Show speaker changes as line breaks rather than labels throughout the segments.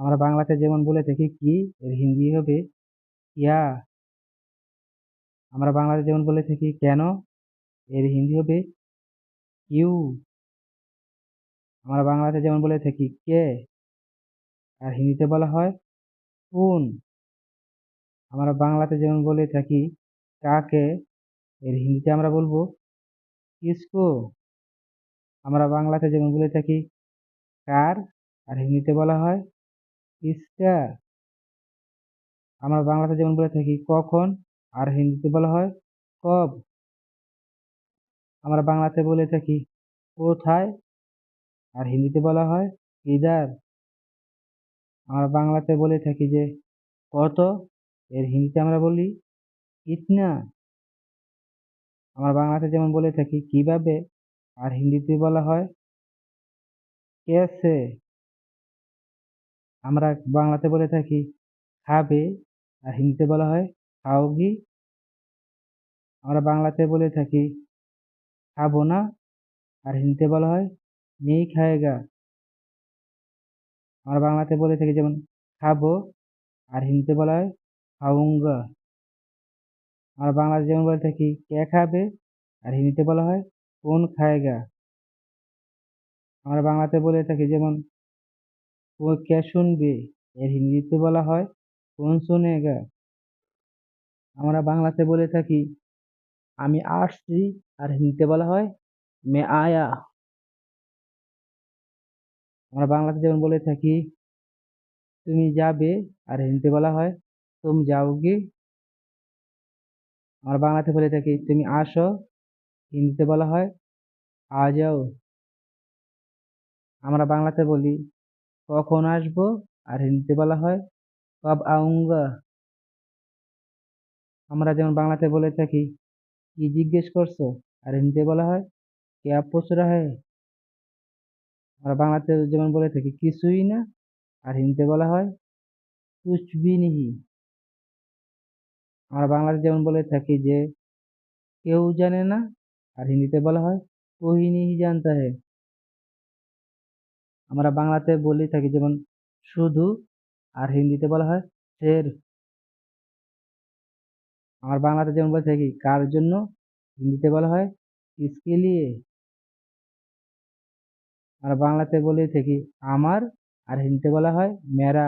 আমরা বাংলাতে যেমন বলে থাকি কি, এর হিন্দি হবে ইয়া। আমরা বাংলাতে যেমন বলে থাকি কেন, এর হিন্দি হবে ইউ। আমরা বাংলাতে যেমন বলে থাকি কে, আর হিন্দিতে বলা হয় কোন। আমরা বাংলাতে যেমন বলে থাকি কাকে, এর হিন্দিতে আমরা বলব কিসকো। আমরা বাংলাতে যেমন বলে থাকি কার, আর হিন্দিতে বলা হয় কিসকা আমরা বাংলাতে যেমন বলে থাকি, কখন আর হিন্দিতে বলা হয় কব। আমরা বাংলাতে বলে থাকি কোথায় আর হিন্দিতে বলা হয় ইদার। আমরা বাংলাতে বলে থাকি যে কত, এর হিন্দিতে আমরা বলি ইতনা। আমরা বাংলাতে যেমন বলে থাকি কীভাবে আর হিন্দিতে বলা হয় কেসে। আমরা বাংলাতে বলে থাকি, খাবে, আর হিন্দিতে বলা হয় খাওগি আমরা বাংলাতে বলে থাকি, খাব না, আর হিন্দিতে বলা হয়, নেই খায়েগা। আমরা বাংলাতে বলে থাকি যেমন, খাব, আর হিন্দিতে বলা হয় খাউঙ্গা আমরা বাংলাতে যেমন বলে থাকি, কে খাবে, আর হিন্দিতে বলা হয়, কোন খায়েগা। আমরা বাংলাতে বলে থাকি যেমন কে শুনবে? এর হিন্দিতে বলা হয়, কোন শুনেগা আমরা বাংলাতে বলে থাকি, আমি আসছি। আর হিন্দিতে বলা হয়, মে আয়া। আমরা বাংলাতে যেমন বলে থাকি, তুমি যাবে। আর হিন্দিতে বলা হয়, তুম যাওগে? আমরা বাংলাতে বলে থাকি, তুমি আসো। হিন্দিতে বলা হয়, আ যাও। আমরা বাংলাতে বলি কখন আসব? আর হিন্দিতে বলা হয় কব আউঙ্গা। আমরা যেমন বাংলাতে বলে থাকি, কি জিজ্ঞেস করছ? আর হিন্দিতে বলা হয়, কে পুছ রাহে? আমরা বাংলাতে যেমন বলে থাকি, কিছুই না। আর হিন্দিতে বলা হয় ভি নিহি। আমরা বাংলাতে যেমন বলে থাকি যে, কেউ জানে না। আর হিন্দিতে বলা হয় কোই নিহি জানতা হে। আমরা বাংলাতে বলে থাকি, যেমন শুধু আর হিন্দিতে বলা হয় ফের আমার বাংলাতে যেমন বলে থাকি, কার জন্য? হিন্দিতে বলা হয় কিসকে লিয়ে আমরা বাংলাতে বলে থাকি, আমার আর হিন্দিতে বলা হয় মেরা।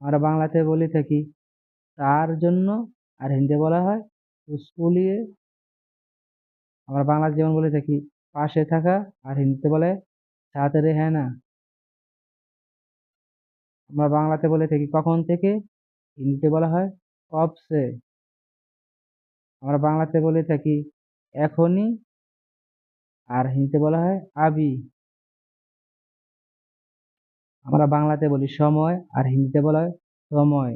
আমরা বাংলাতে বলে থাকি, তার জন্য আর হিন্দিতে বলা হয় উসকো আমরা বাংলাতে যেমন বলে থাকি পাশে থাকা, আর হিন্দিতে বলে সাথ না। আমরা বাংলাতে বলে থাকি, কখন থেকে? হিন্দিতে বলা হয় কব সে আমরা বাংলাতে বলে থাকি, এখনই। আর হিন্দিতে বলা হয়, আবি। আমরা বাংলাতে বলি, সময়। আর হিন্দিতে বলা হয়, সময়।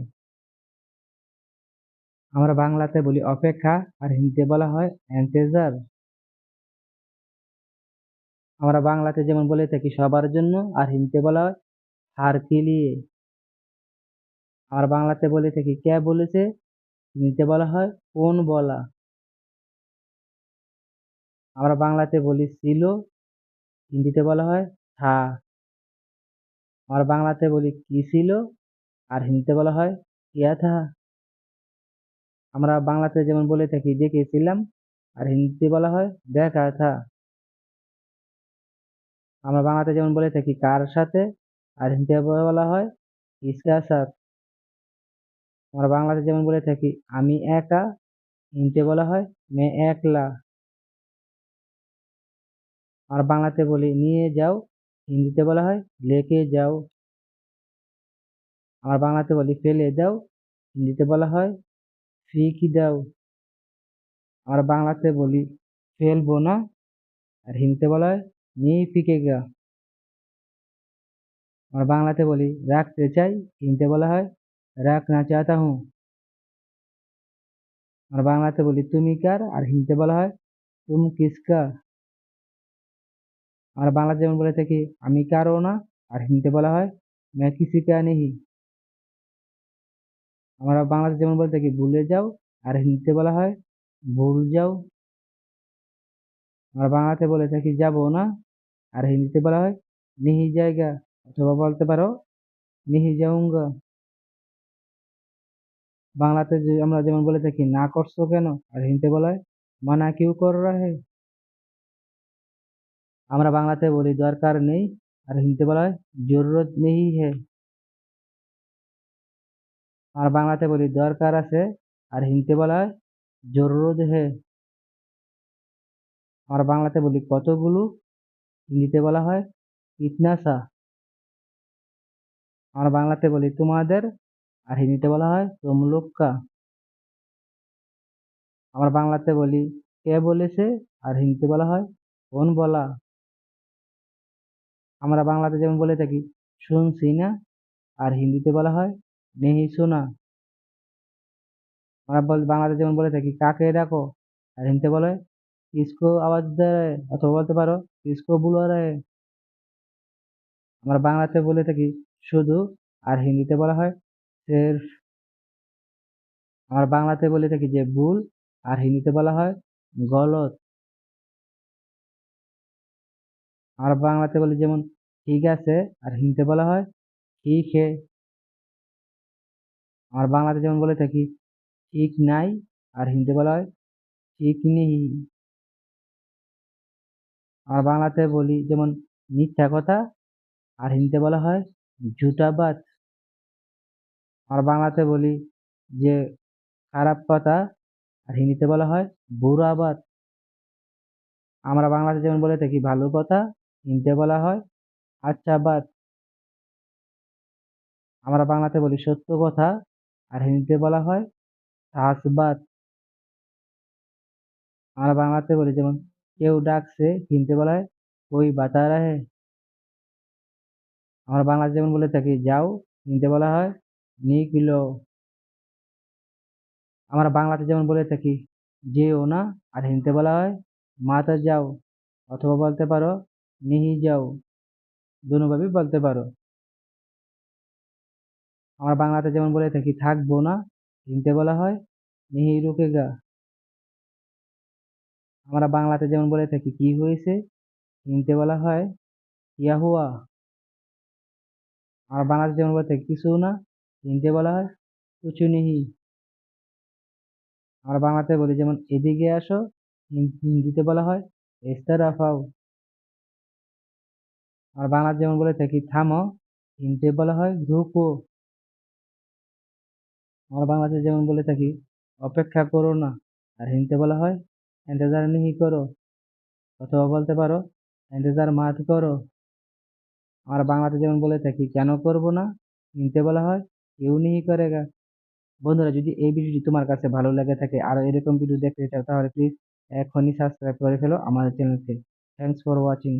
আমরা বাংলাতে বলি, অপেক্ষা। আর হিন্দিতে বলা হয় এন্তেজার আমরা বাংলাতে যেমন বলে থাকি, সবার জন্য আর হিন্দিতে বলা হয়, হার লিয়ে আমরা বাংলাতে বলে থাকি, কে বলেছে? হিন্দিতে বলা হয়, কোন বলা। আমরা বাংলাতে বলি, ছিল। হিন্দিতে বলা হয়, থা। আমরা বাংলাতে বলি, কি ছিল? আর হিন্দিতে বলা হয় কিয়া থা। আমরা বাংলাতে যেমন বলে থাকি দেখেছিলাম আর হিন্দিতে বলা হয়, দেখা থা। আমরা বাংলাতে যেমন বলে থাকি, কার সাথে? আর হিন্দিতে বলা হয় ইসকা সাথ? আমরা বাংলাতে যেমন বলে থাকি, আমি একা হিন্দিতে বলা হয়, মে একলা। আর বাংলাতে বলি, নিয়ে যাও, হিন্দিতে বলা হয়, লেকে যাও। আমরা বাংলাতে বলি, ফেলে দাও, হিন্দিতে বলা হয়, ফিকি দাও। আমরা বাংলাতে বলি, ফেলব না, আর হিন্দিতে বলা হয় নি ফিকেগা আমরা বাংলাতে বলি রাখতে চাই হিন্দিতে বলা হয় রাখনা চাহতা হুঁ আমরা বাংলাতে বলি, তুমি কার আর হিন্দিতে বলা হয়, তুম কিসকা আমরা বাংলাতে যেমন বলে থাকি, আমি কারও না আর হিন্দিতে বলা হয়, মে কিসি কা নেহি আমরা বাংলাতে যেমন বলে থাকি, ভুলে যাও আর হিন্দিতে বলা হয়, ভুল যাও আমরা বাংলাতে বলে থাকি যাব না, আর হিন্দিতে বলা হয় নিহি জায়গা, অথবা বলতে পারো নিহি যাউঙ্গা বাংলাতে যে আমরা যেমন বলে থাকি, না করছ কেন? আর হিন্দিতে বলা হয়, মানা কিউ কর রাহে আমরা বাংলাতে বলি, দরকার নেই। আর হিন্দিতে বলা হয়, জরুরত নেই হে। আর বাংলাতে বলি, দরকার আছে। আর হিন্দিতে বলা হয়, জরুরত হে। আমরা বাংলাতে বলি কতগুলো হিন্দিতে বলা হয়? কিতনা সা আমরা বাংলাতে বলি তোমাদের, আর হিন্দিতে বলা হয় তুম আমরা বাংলাতে বলি কে বলেছে, আর হিন্দিতে বলা হয় কোন বলা। আমরা বাংলাতে যেমন বলে থাকি, শুনছি না, আর হিন্দিতে বলা হয় নেহি শোনা। আমরা বল, বাংলাতে যেমন বলে থাকি, কাকে ডাকো, আর হিন্দিতে বলে কিসকো আওয়াজ দেয়, অথবা বলতে পারো কিসকো বুলা রে আমরা বাংলাতে বলে থাকি শুধু আর হিন্দিতে বলা হয় সির্ফ আমরা বাংলাতে বলে থাকি যে ভুল আর হিন্দিতে বলা হয় গলত। আমরা বাংলাতে বলি যেমন ঠিক আছে আর হিন্দিতে বলা হয় ঠিক হে। আমরা বাংলাতে যেমন বলে থাকি ঠিক নাই আর হিন্দিতে বলা হয় ঠিক নেই। আমরা বাংলাতে বলি, যেমন মিথ্যা কথা আর হিন্দিতে বলা হয় ঝুটা বাত আমরা বাংলাতে বলি যে খারাপ কথা আর হিন্দিতে বলা হয় বুরা বাত আমরা বাংলাতে যেমন বলে থাকি, ভালো কথা হিন্দিতে বলা হয় আচ্ছা বাত আমরা বাংলাতে বলি সত্য কথা আর হিন্দিতে বলা হয় সাহস বাত আমরা বাংলাতে বলি যেমন কেউ ডাকছে হিন্দিতে বলা হয় কই বাতা রাহে আমরা বাংলাতে যেমন বলে থাকি, যাও হিন্দিতে বলা হয় নিকলো আমরা বাংলাতে যেমন বলে থাকি, যেও না, আর হিন্দিতে বলা হয়, মাতা যাও, অথবা বলতে পারো, নিহি যাও। দুভাবেই বলতে পারো। আমরা বাংলাতে যেমন বলে থাকি, থাকব না হিন্দিতে বলা হয়, নিহি রুকেগা। আমরা বাংলাতে যেমন বলে থাকি, কি হয়েছে? হিন্দিতে বলা হয়, ইয়া হুয়া। আমরা বাংলাতে যেমন বলে থাকি, কিছু না হিন্দিতে বলা হয়, কুছু নিহি আমরা বাংলাতে বলি যেমন, এদিকে আসো হিন্দিতে বলা হয় এস্তারাফাও আর বাংলাতে যেমন বলে থাকি, থামো হিন্দিতে বলা হয় রুকো আমরা বাংলাতে যেমন বলে থাকি, অপেক্ষা করো না, আর হিন্দিতে বলা হয় ইন্তজার নিহি করো? অথবা বলতে পারো, ইন্তজার মাত করো। আমরা বাংলাতে যেমন বলে থাকি, কেন করব না? নিতে বলা হয়, কেউ নিহি করে গা বন্ধুরা, যদি এই ভিডিওটি তোমার কাছে ভালো লেগে থাকে, আর এরকম ভিডিও দেখতে চাও, তাহলে প্লিজ এখনই সাবস্ক্রাইব করে ফেলো আমাদের চ্যানেলকে থ্যাংকস ফর ওয়াচিং